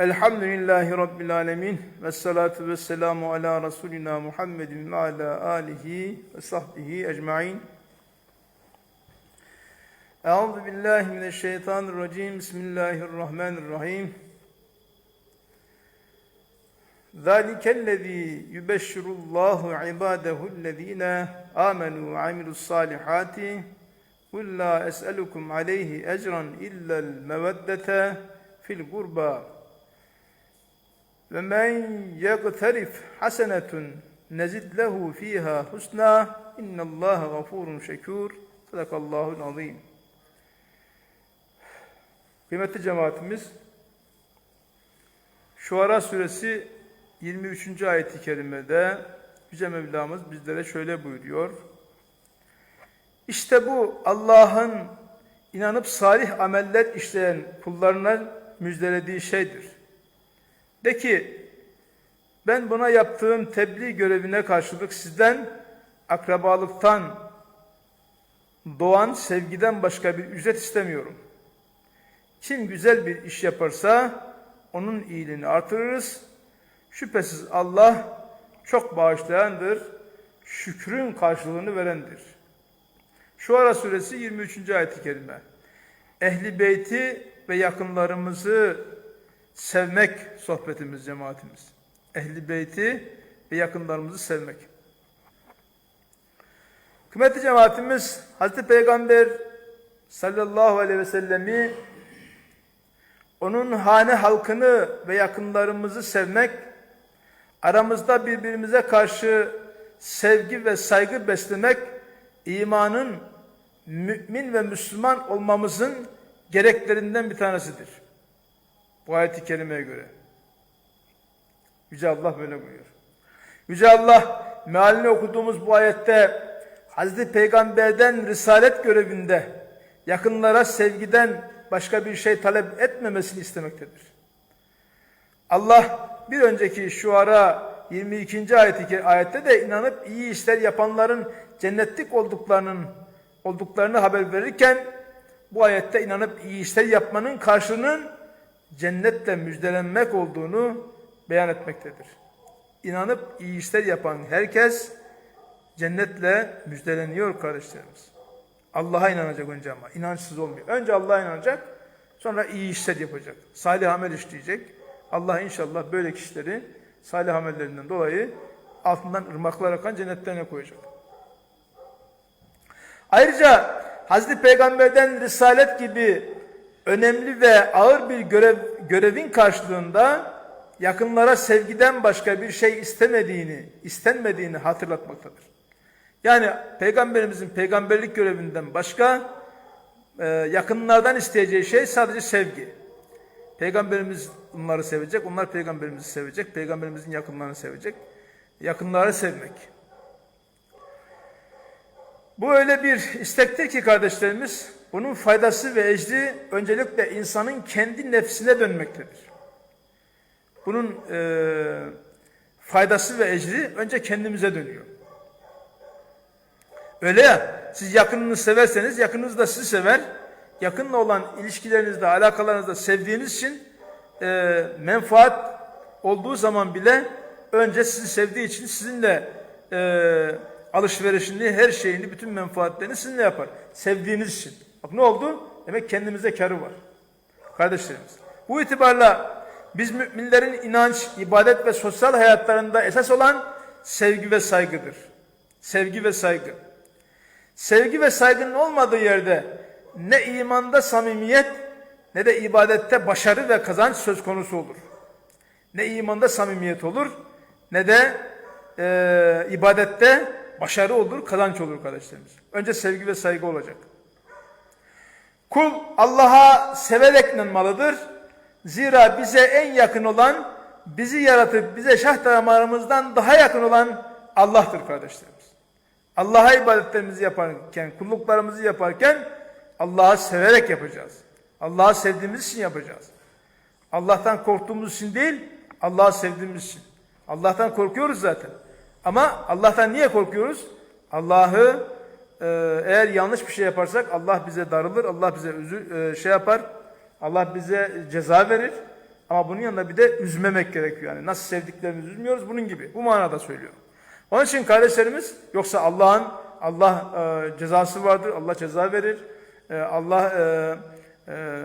Elhamdülillahi Rabbil Alemin ve salatu ve selamu ala Resulina Muhammedin ve ala alihi ve sahbihi ecmain. Euzu billahi mineşşeytanirracim. Bismillahirrahmanirrahim. Zalikellezî yubeşşirullahu ibâdehüllezîne âmenû ve amilussalihâti. Kul la es'elukum aleyhi ecran illel meveddete fil gurbâ. Ve men yegterif hasenetun nezid lehu fiha husna innallaha gafurun şekur. Sadakallahul azim. Kıymetli cemaatimiz Şuara suresi 23. ayeti kerimede Yüce Mevlamız bizlere şöyle buyuruyor. İşte bu Allah'ın inanıp salih ameller işleyen kullarına müjdelediği şeydir. De ki, ben buna yaptığım tebliğ görevine karşılık sizden akrabalıktan doğan sevgiden başka bir ücret istemiyorum. Kim güzel bir iş yaparsa onun iyiliğini artırırız. Şüphesiz Allah çok bağışlayandır, şükrün karşılığını verendir. Şuara suresi 23. ayet-i kerime. Ehli beyti ve yakınlarımızı sevmek sohbetimiz, cemaatimiz. Ehli beyti ve yakınlarımızı sevmek. Kıymetli cemaatimiz, Hazreti Peygamber sallallahu aleyhi ve sellemi onun hane halkını ve yakınlarımızı sevmek, aramızda birbirimize karşı sevgi ve saygı beslemek, imanın mümin ve Müslüman olmamızın gereklerinden bir tanesidir. Bu ayet-i kerimeye göre. Yüce Allah böyle buyuruyor. Yüce Allah mealini okuduğumuz bu ayette Hazreti Peygamber'den risalet görevinde yakınlara sevgiden başka bir şey talep etmemesini istemektedir. Allah bir önceki şu ara 22. ayet ayette de inanıp iyi işler yapanların cennetlik olduklarının olduklarını haber verirken bu ayette inanıp iyi işler yapmanın karşılığının cennetle müjdelenmek olduğunu beyan etmektedir. İnanıp iyi işler yapan herkes cennetle müjdeleniyor kardeşlerimiz. Allah'a inanacak önce ama inançsız olmuyor. Önce Allah'a inanacak sonra iyi işler yapacak. Salih amel işleyecek. Allah inşallah böyle kişileri salih amellerinden dolayı altından ırmaklar akan cennetlerine koyacak. Ayrıca Hazreti Peygamber'den risalet gibi önemli ve ağır bir görev, görevin karşılığında yakınlara sevgiden başka bir şey istemediğini, istenmediğini hatırlatmaktadır. Yani Peygamberimizin peygamberlik görevinden başka e, yakınlardan isteyeceği şey sadece sevgi. Peygamberimiz onları sevecek, onlar peygamberimizi sevecek, peygamberimizin yakınlarını sevecek. Yakınları sevmek. Bu öyle bir istektir ki kardeşlerimiz, bunun faydası ve ecri öncelikle insanın kendi nefsine dönmektedir. Bunun e, faydası ve ecri önce kendimize dönüyor. Öyle ya, siz yakınını severseniz yakınınız da sizi sever. Yakınla olan ilişkilerinizde, alakalarınızda sevdiğiniz için e, menfaat olduğu zaman bile önce sizi sevdiği için sizinle e, alışverişini, her şeyini, bütün menfaatlerini sizinle yapar. Sevdiğiniz için. Bak ne oldu? Demek kendimize karı var. Kardeşlerimiz. Bu itibarla biz müminlerin inanç, ibadet ve sosyal hayatlarında esas olan sevgi ve saygıdır. Sevgi ve saygı. Sevgi ve saygının olmadığı yerde ne imanda samimiyet ne de ibadette başarı ve kazanç söz konusu olur. Ne imanda samimiyet olur ne de e, ibadette başarı olur, kazanç olur kardeşlerimiz. Önce sevgi ve saygı olacak. Kul Allah'a severek inanmalıdır. Zira bize en yakın olan, bizi yaratıp bize şah damarımızdan daha yakın olan Allah'tır kardeşlerimiz. Allah'a ibadetlerimizi yaparken, kulluklarımızı yaparken Allah'ı severek yapacağız. Allah'ı sevdiğimiz için yapacağız. Allah'tan korktuğumuz için değil, Allah'ı sevdiğimiz için. Allah'tan korkuyoruz zaten. Ama Allah'tan niye korkuyoruz? Allah'ı eğer yanlış bir şey yaparsak Allah bize darılır, Allah bize üzü, e, şey yapar, Allah bize ceza verir. Ama bunun yanında bir de üzmemek gerekiyor. Yani nasıl sevdiklerimizi üzmüyoruz bunun gibi. Bu manada söylüyor. Onun için kardeşlerimiz yoksa Allah'ın Allah e, cezası vardır. Allah ceza verir. E, Allah e, e,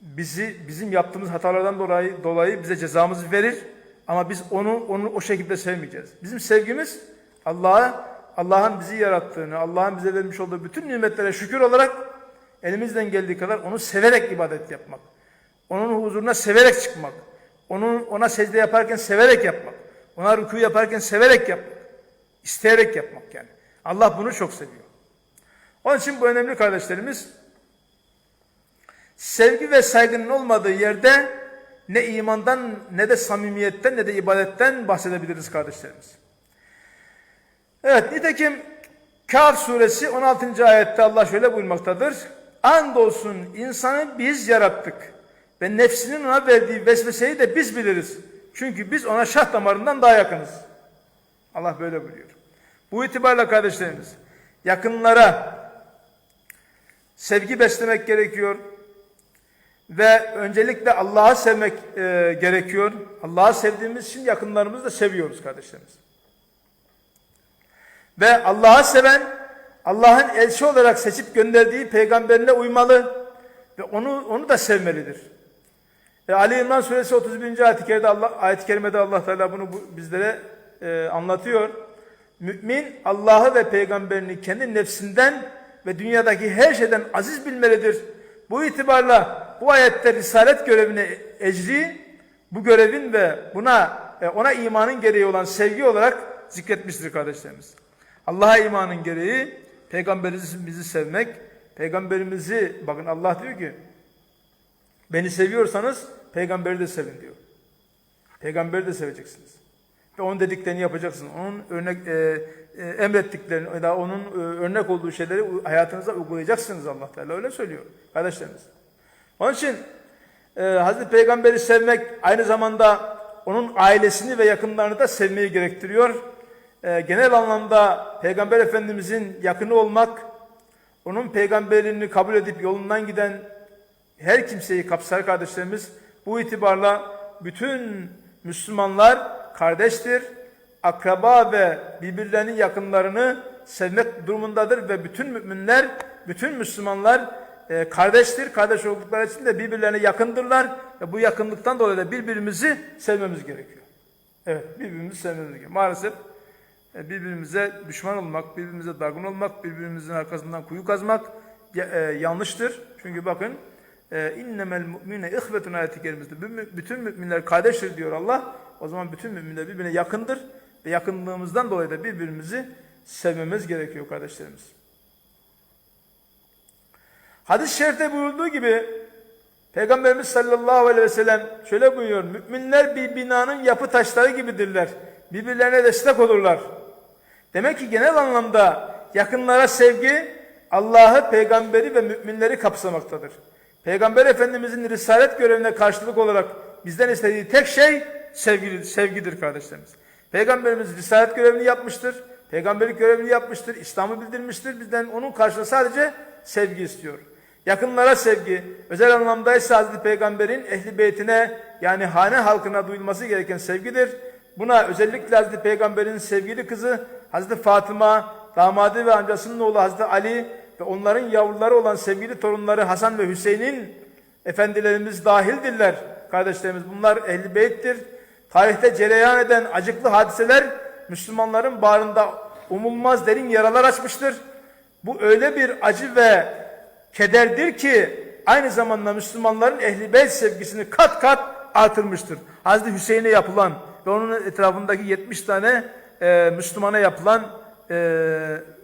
bizi bizim yaptığımız hatalardan dolayı dolayı bize cezamızı verir. Ama biz onu onu o şekilde sevmeyeceğiz. Bizim sevgimiz Allah'a Allah'ın bizi yarattığını, Allah'ın bize vermiş olduğu bütün nimetlere şükür olarak elimizden geldiği kadar onu severek ibadet yapmak. Onun huzuruna severek çıkmak. Onun ona secde yaparken severek yapmak. Ona rükû yaparken severek yapmak. isteyerek yapmak yani. Allah bunu çok seviyor. Onun için bu önemli kardeşlerimiz sevgi ve saygının olmadığı yerde ne imandan ne de samimiyetten ne de ibadetten bahsedebiliriz kardeşlerimiz. Evet nitekim Kaf suresi 16. ayette Allah şöyle buyurmaktadır. Andolsun insanı biz yarattık ve nefsinin ona verdiği vesveseyi de biz biliriz. Çünkü biz ona şah damarından daha yakınız. Allah böyle buyuruyor. Bu itibarla kardeşlerimiz yakınlara sevgi beslemek gerekiyor. Ve öncelikle Allah'ı sevmek e, gerekiyor. Allah'ı sevdiğimiz için yakınlarımızı da seviyoruz kardeşlerimiz. Ve Allah'ı seven Allah'ın elçi olarak seçip gönderdiği peygamberine uymalı ve onu onu da sevmelidir. E, Ali İmran suresi 31. ayet-i kerimede Allah ayet-i kerimede Allah Teala bunu bu, bizlere e, anlatıyor. Mümin Allah'ı ve peygamberini kendi nefsinden ve dünyadaki her şeyden aziz bilmelidir. Bu itibarla bu ayette risalet görevine ecri bu görevin ve buna e, ona imanın gereği olan sevgi olarak zikretmiştir kardeşlerimiz. Allah'a imanın gereği peygamberimizi sevmek, peygamberimizi bakın Allah diyor ki beni seviyorsanız peygamberi de sevin diyor. Peygamberi de seveceksiniz. Ve onun dediklerini yapacaksınız. Onun örnek e, e, emrettiklerini da onun e, örnek olduğu şeyleri hayatınıza uygulayacaksınız Allah Teala öyle söylüyor kardeşlerimiz. Onun için e, Hazreti Peygamber'i sevmek aynı zamanda onun ailesini ve yakınlarını da sevmeyi gerektiriyor. E, genel anlamda Peygamber Efendimizin yakını olmak, onun peygamberliğini kabul edip yolundan giden her kimseyi kapsar kardeşlerimiz. Bu itibarla bütün Müslümanlar kardeştir, akraba ve birbirlerinin yakınlarını sevmek durumundadır ve bütün müminler, bütün Müslümanlar e, kardeştir. Kardeş oldukları için de birbirlerine yakındırlar ve bu yakınlıktan dolayı da birbirimizi sevmemiz gerekiyor. Evet, birbirimizi sevmemiz gerekiyor. Maalesef birbirimize düşman olmak, birbirimize dargın olmak, birbirimizin arkasından kuyu kazmak e, yanlıştır. Çünkü bakın innemel mu'mine ihvetun ayeti kerimizde bütün müminler kardeştir diyor Allah. O zaman bütün müminler birbirine yakındır ve yakınlığımızdan dolayı da birbirimizi sevmemiz gerekiyor kardeşlerimiz. Hadis-i şerifte buyurduğu gibi Peygamberimiz sallallahu aleyhi ve sellem şöyle buyuruyor. Müminler bir binanın yapı taşları gibidirler. Birbirlerine destek olurlar. Demek ki genel anlamda yakınlara sevgi Allah'ı, peygamberi ve müminleri kapsamaktadır. Peygamber Efendimizin risalet görevine karşılık olarak bizden istediği tek şey sevgi, sevgidir kardeşlerimiz. Peygamberimiz risalet görevini yapmıştır. Peygamberlik görevini yapmıştır. İslam'ı bildirmiştir. Bizden onun karşılığı sadece sevgi istiyor. Yakınlara sevgi, özel anlamda ise Hazreti Peygamber'in ehli beytine yani hane halkına duyulması gereken sevgidir. Buna özellikle Hazreti Peygamber'in sevgili kızı Hazreti Fatıma, damadı ve amcasının oğlu Hazreti Ali ve onların yavruları olan sevgili torunları Hasan ve Hüseyin'in efendilerimiz dahildirler. Kardeşlerimiz bunlar ehli beyttir. Tarihte cereyan eden acıklı hadiseler Müslümanların bağrında umulmaz derin yaralar açmıştır. Bu öyle bir acı ve kederdir ki aynı zamanda Müslümanların ehli beyt sevgisini kat kat artırmıştır. Hazreti Hüseyin'e yapılan ve onun etrafındaki 70 tane e, Müslümana yapılan e,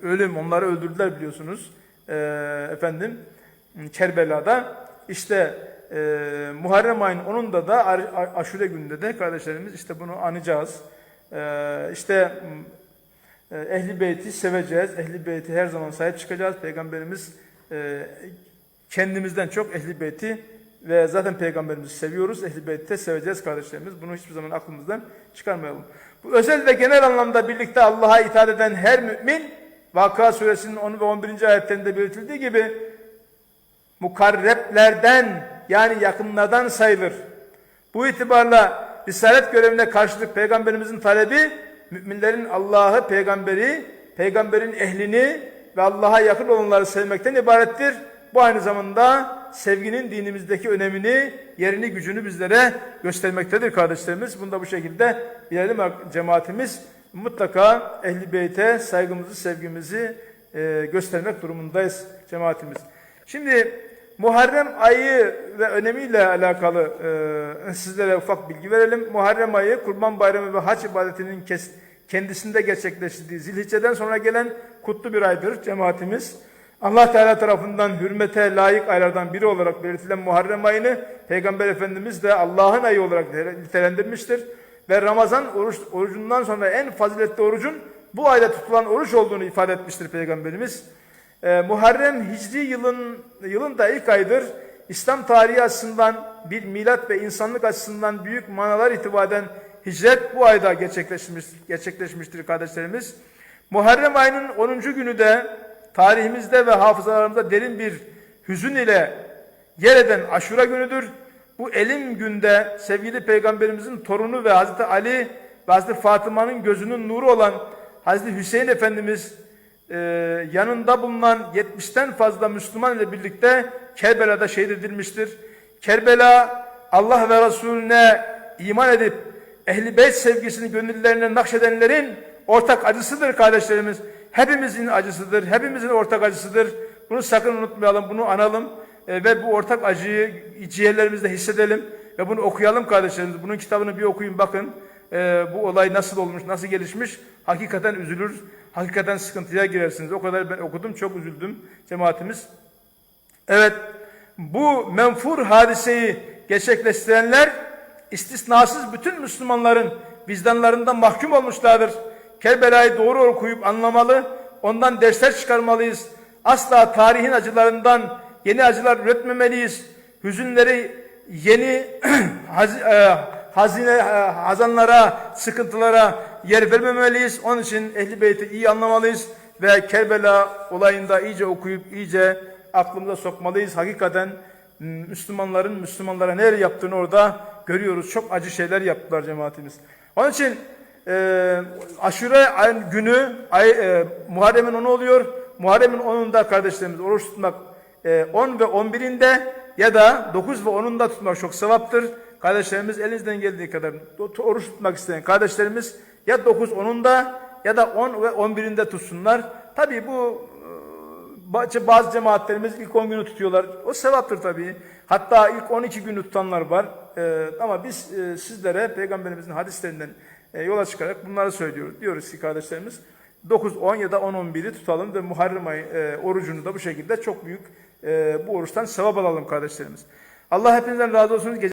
ölüm, onları öldürdüler biliyorsunuz. E, efendim Kerbela'da işte e, Muharrem ayının onun da aşure gününde de kardeşlerimiz işte bunu anacağız. E, işte e, Ehli Beyt'i seveceğiz. Ehli Beyt'i her zaman sahip çıkacağız. Peygamberimiz e, kendimizden çok Ehli Beyt'i ve zaten Peygamberimizi seviyoruz. Ehli Beyt'i seveceğiz kardeşlerimiz. Bunu hiçbir zaman aklımızdan çıkarmayalım. Bu özel ve genel anlamda birlikte Allah'a itaat eden her mümin Vakıa suresinin 10 ve 11. ayetlerinde belirtildiği gibi mukarreplerden yani yakınlardan sayılır. Bu itibarla risalet görevine karşılık peygamberimizin talebi müminlerin Allah'ı, peygamberi, peygamberin ehlini ve Allah'a yakın olanları sevmekten ibarettir. Bu aynı zamanda sevginin dinimizdeki önemini, yerini, gücünü bizlere göstermektedir kardeşlerimiz. Bunu da bu şekilde bilelim cemaatimiz. Mutlaka Ehli Beyt'e saygımızı, sevgimizi e, göstermek durumundayız cemaatimiz. Şimdi Muharrem ayı ve önemiyle alakalı e, sizlere ufak bilgi verelim. Muharrem ayı Kurban Bayramı ve Hac ibadetinin kes, kendisinde gerçekleştirdiği zilhicce'den sonra gelen kutlu bir aydır cemaatimiz. Allah Teala tarafından hürmete layık aylardan biri olarak belirtilen Muharrem ayını Peygamber Efendimiz de Allah'ın ayı olarak nitelendirmiştir. Ve Ramazan oruç, orucundan sonra en faziletli orucun bu ayda tutulan oruç olduğunu ifade etmiştir Peygamberimiz. Ee, Muharrem Hicri yılın, yılın da ilk aydır. İslam tarihi açısından bir milat ve insanlık açısından büyük manalar itibaden hicret bu ayda gerçekleşmiş, gerçekleşmiştir kardeşlerimiz. Muharrem ayının 10. günü de tarihimizde ve hafızalarımızda derin bir hüzün ile yer eden aşura günüdür. Bu elim günde sevgili peygamberimizin torunu ve Hazreti Ali ve Hazreti Fatıma'nın gözünün nuru olan Hazreti Hüseyin Efendimiz e, yanında bulunan 70'ten fazla Müslüman ile birlikte Kerbela'da şehit edilmiştir. Kerbela Allah ve Resulüne iman edip Ehli Beyt sevgisini gönüllerine nakşedenlerin ortak acısıdır kardeşlerimiz. Hepimizin acısıdır, hepimizin ortak acısıdır. Bunu sakın unutmayalım, bunu analım e, ve bu ortak acıyı ciğerlerimizde hissedelim ve bunu okuyalım kardeşlerimiz. Bunun kitabını bir okuyun bakın. E, bu olay nasıl olmuş, nasıl gelişmiş. Hakikaten üzülür, hakikaten sıkıntıya girersiniz. O kadar ben okudum, çok üzüldüm cemaatimiz. Evet, bu menfur hadiseyi gerçekleştirenler istisnasız bütün Müslümanların vicdanlarından mahkum olmuşlardır. Kerbela'yı doğru okuyup anlamalı, ondan dersler çıkarmalıyız. Asla tarihin acılarından yeni acılar üretmemeliyiz. Hüzünleri yeni e, hazine e, hazanlara, sıkıntılara yer vermemeliyiz. Onun için Ehli Beyt'i iyi anlamalıyız ve Kerbela olayında iyice okuyup iyice aklımıza sokmalıyız. Hakikaten Müslümanların Müslümanlara neler yaptığını orada görüyoruz. Çok acı şeyler yaptılar cemaatimiz. Onun için e, aşure günü ay, e, Muharrem'in 10'u oluyor. Muharrem'in 10'unda kardeşlerimiz oruç tutmak e, 10 ve 11'inde ya da 9 ve 10'unda tutmak çok sevaptır. Kardeşlerimiz elinizden geldiği kadar oruç tutmak isteyen kardeşlerimiz ya 9 10'unda ya da 10 ve 11'inde tutsunlar. Tabii bu e, bazı cemaatlerimiz ilk 10 günü tutuyorlar. O sevaptır tabii. Hatta ilk 12 günü tutanlar var. Ee, ama biz e, sizlere peygamberimizin hadislerinden e, yola çıkarak bunları söylüyoruz. Diyoruz ki kardeşlerimiz 9, 10 ya da 10, 11'i tutalım ve Muharrem ayı e, orucunu da bu şekilde çok büyük e, bu oruçtan sevap alalım kardeşlerimiz. Allah hepinizden razı olsun. Gece